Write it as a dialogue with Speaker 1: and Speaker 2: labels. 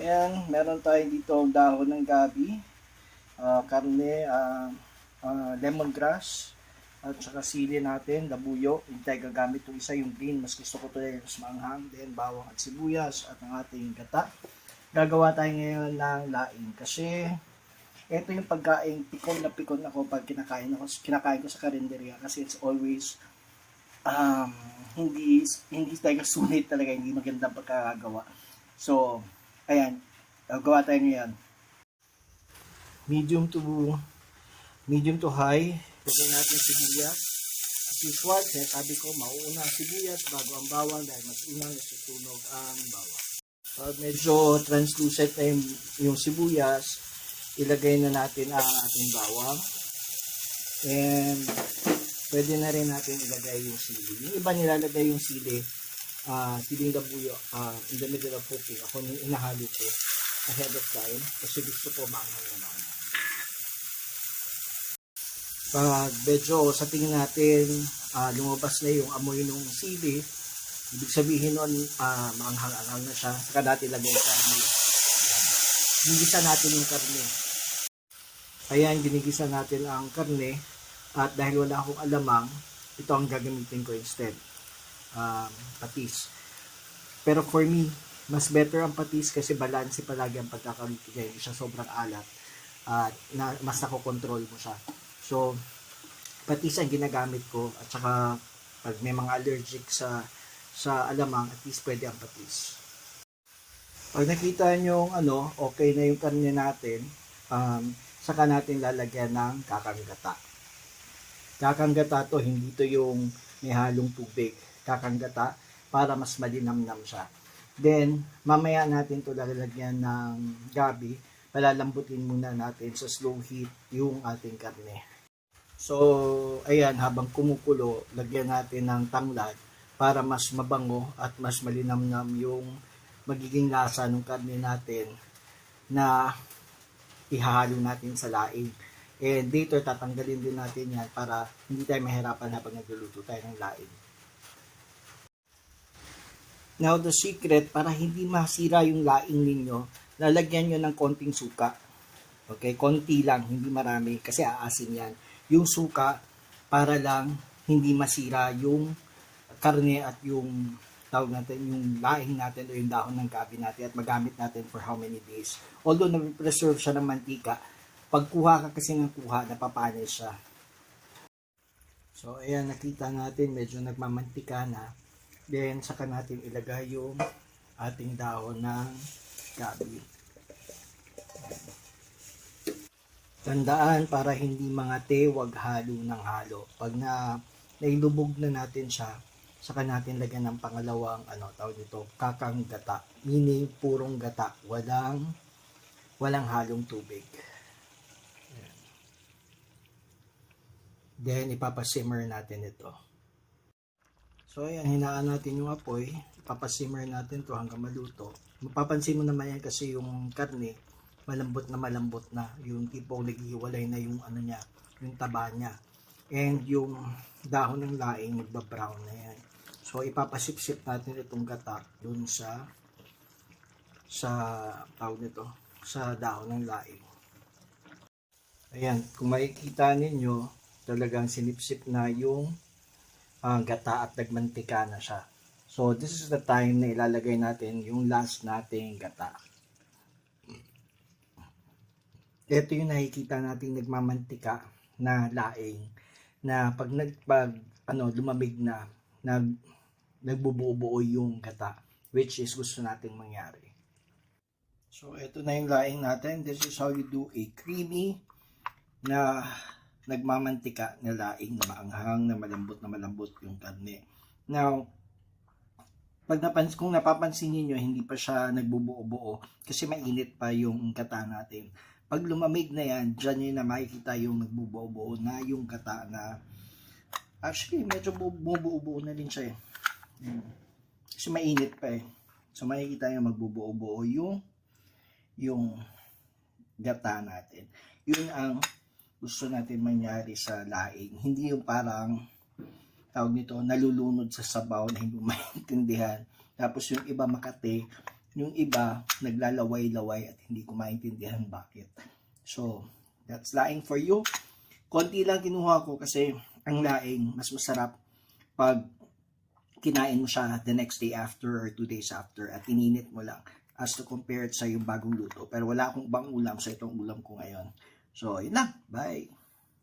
Speaker 1: Ayan, meron tayo dito dahon ng gabi, ah, karne, ah, ah, lemongrass, at saka sili natin, labuyo. Hindi tayo gagamit yung isa, yung green. Mas gusto ko ito yung mas maanghang. Then, bawang at sibuyas at ang ating gata. Gagawa tayo ngayon ng laing kasi ito yung pagkain, pikon na pikon ako pag kinakain ako, kinakain ko sa karinderya kasi it's always um, hindi hindi talaga sunit talaga, hindi magandang pagkakagawa. So, ayan, gagawa tayo ngayon. Medium to medium to high. Lagyan natin sibuyas. As usual, kaya sabi ko, mauuna ang sibuyas bago ang bawang dahil mas unang nasusunog ang bawang. Pag medyo translucent na yung, yung sibuyas, ilagay na natin ang ating bawang. And pwede na rin natin ilagay yung sili. Yung iba nilalagay yung sili, uh, siling labuyo uh, in the middle of cooking. Ako nung inahalo ko ahead of time kasi gusto ko maanghang naman. Pag medyo sa tingin natin uh, lumabas na yung amoy ng sili, ibig sabihin nun uh, maanghang-anghang na siya. Saka natin lagay yung karne. Ginigisa natin yung karne. Ayan, ginigisa natin ang karne. At dahil wala akong alamang, ito ang gagamitin ko instead. Um, patis. Pero for me, mas better ang patis kasi balanse palagi ang pagkakaluto niya. Hindi siya sobrang alat. At na, mas nakokontrol mo siya. So, patis ang ginagamit ko. At saka, pag may mga allergic sa sa alamang, at least pwede ang patis. Pag nakita nyo ano, okay na yung karne natin, um, saka natin lalagyan ng kakanggata. Kakanggata to, hindi to yung may halong tubig. Kakanggata para mas malinamnam siya. Then, mamaya natin to lalagyan ng gabi. Palalambutin muna natin sa slow heat yung ating karne. So, ayan, habang kumukulo, lagyan natin ng tanglad para mas mabango at mas malinamnam yung magiging lasa ng karne natin na ihahalo natin sa laing. And later, tatanggalin din natin yan para hindi tayo mahirapan habang nagluluto tayo ng laing. Now, the secret, para hindi masira yung laing ninyo, lalagyan nyo ng konting suka. Okay, konti lang, hindi marami, kasi aasin yan. Yung suka, para lang hindi masira yung karne at yung tawag natin, yung laing natin o yung dahon ng gabi natin at magamit natin for how many days. Although na-preserve siya ng mantika, pagkuha ka kasi ng kuha, napapanay siya. So, ayan, nakita natin, medyo nagmamantika na. Then, saka natin ilagay yung ating dahon ng gabi. Tandaan, para hindi mga te, wag halo ng halo. Pag na nailubog na natin siya, saka natin lagyan ng pangalawang ano tawag dito kakang gata. Meaning purong gata. Walang walang halong tubig. Then ipapasimmer natin ito so ayan hinaan natin yung apoy. Ipapasimmer natin to hanggang maluto. Mapapansin mo naman yan kasi yung karne malambot na malambot na. Yung tipong naghihiwalay na yung ano niya yung taba niya. And yung dahon ng laing magba-brown na yan. So ipapasip-sip natin itong gata dun sa sa tawag nito sa dahon ng laing. Ayan, kung makikita ninyo, talagang sinipsip na yung uh, gata at nagmantika na siya. So this is the time na ilalagay natin yung last nating gata. Ito yung nakikita nating nagmamantika na laing na pag nagpag ano lumamig na nag nagbubuo-buo yung gata which is gusto nating mangyari. So, ito na yung laing natin. This is how you do a creamy na nagmamantika na laing na maanghang, na malambot na malambot yung karne. Now, pag napans kung napapansin niyo hindi pa siya nagbubuo-buo kasi mainit pa yung gata natin. Pag lumamig na yan, dyan nyo na makikita yung nagbubuo-buo na yung gata na actually medyo bumubuo-buo na din siya eh. Kasi mainit pa eh. So makikita nyo magbubuo-buo yung yung gata natin. Yun ang gusto natin mangyari sa laing. Hindi yung parang tawag nito, nalulunod sa sabaw na hindi maintindihan. Tapos yung iba makate, Yung iba, naglalaway-laway at hindi ko maintindihan bakit. So, that's laing for you. Konti lang kinuha ko kasi ang laing mas masarap pag kinain mo siya the next day after or two days after at ininit mo lang as to compare it sa yung bagong luto. Pero wala akong ibang ulam sa itong ulam ko ngayon. So, yun. Bye!